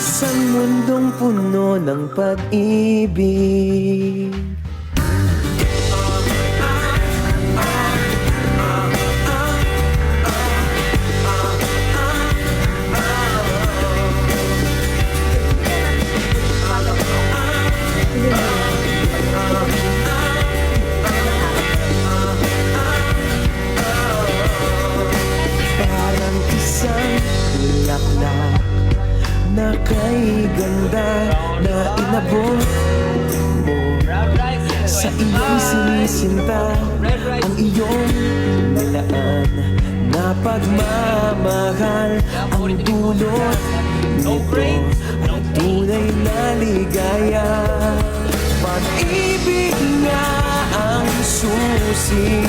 isang mundong puno ng pag-ibig Na kay ganda na inabot mo. Sa iyong sinisinta Ang iyong nilaan Na pagmamahal. Ang dulot nito Ang tunay na ligaya. Pag-ibig nga ang susi